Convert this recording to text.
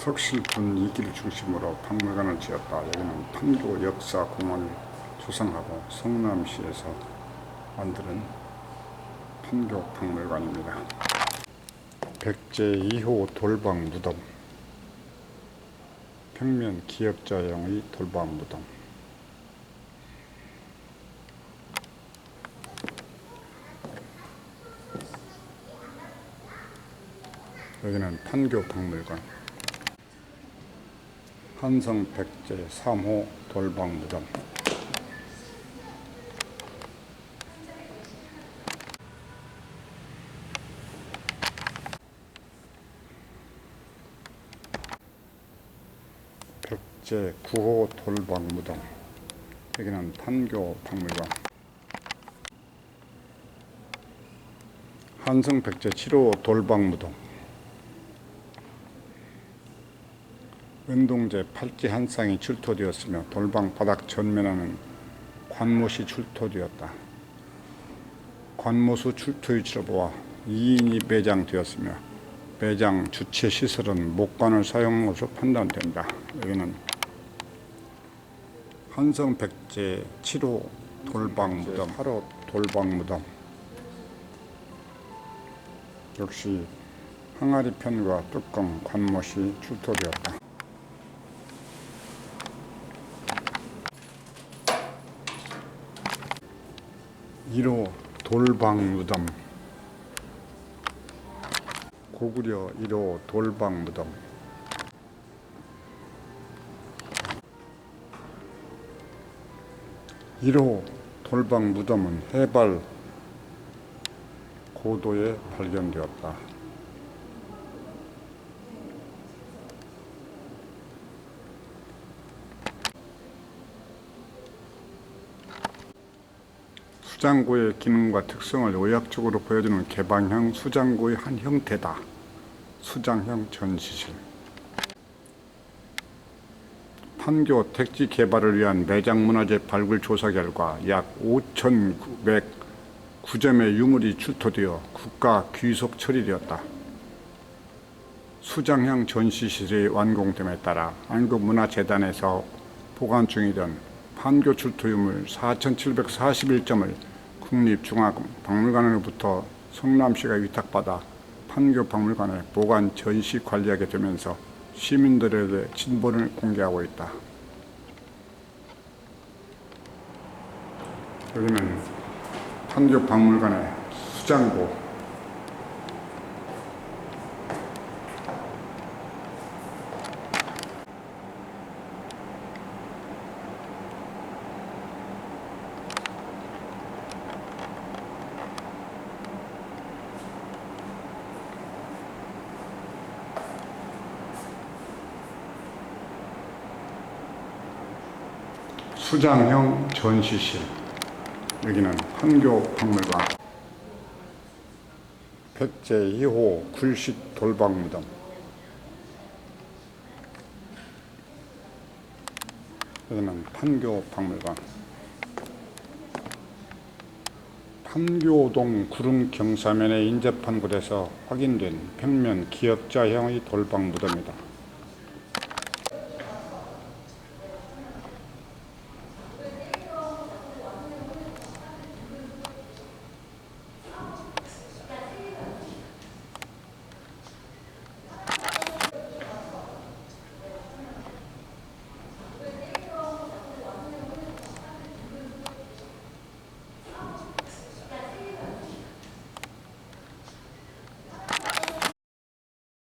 석실분 이기를 중심으로 박물관을 지었다. 여기는 판교 역사 공원을 조성하고 성남시에서 만드는 판교 박물관입니다. 백제 2호 돌방 무덤 평면 기역자형의 돌방 무덤 여기는 판교 박물관 한성 백제 3호 돌방 무덤 백제 9호 돌방 무덤 여기는 판교 박물관. 한성 백제 7호 돌방 무덤 은동제 팔찌 한 쌍이 출토되었으며 돌방 바닥 전면에는 관못이 출토되었다. 관못의 출토 위치를 보아 2인이 매장되었으며 매장 주체 시설은 목관을 사용한 것으로 판단된다. 여기는 한성 백제 7호 돌방 무덤, 8호 돌방 무덤. 역시 항아리 편과 뚜껑 관못이 출토되었다. 1호 돌방 무덤 고구려 1호 돌방 무덤 일호 돌방 무덤은 해발 고도에 발견되었다. 수장고의 기능과 특성을 의학적으로 보여주는 개방형 수장고의 한 형태다. 수장형 전시실. 판교 택지 개발을 위한 매장 문화재 발굴 조사 결과 약 5,909점의 유물이 출토되어 국가 귀속 처리되었다. 수장형 전시실의 완공됨에 따라 한국문화재단에서 보관 중이던 판교 출토 유물 4,741점을 국립중앙박물관으로부터 성남시가 위탁받아 판교 박물관에 보관 전시 관리하게 되면서 시민들에게 진본을 공개하고 있다. 여기는 판교 박물관의 수장고 수장형 전시실 여기는 판교 박물관. 백제 2호 굴식 돌방무덤. 여기는 판교 박물관. 판교동 구릉 경사면의 인접한 곳에서 확인된 평면 기역자형의 돌방무덤이다.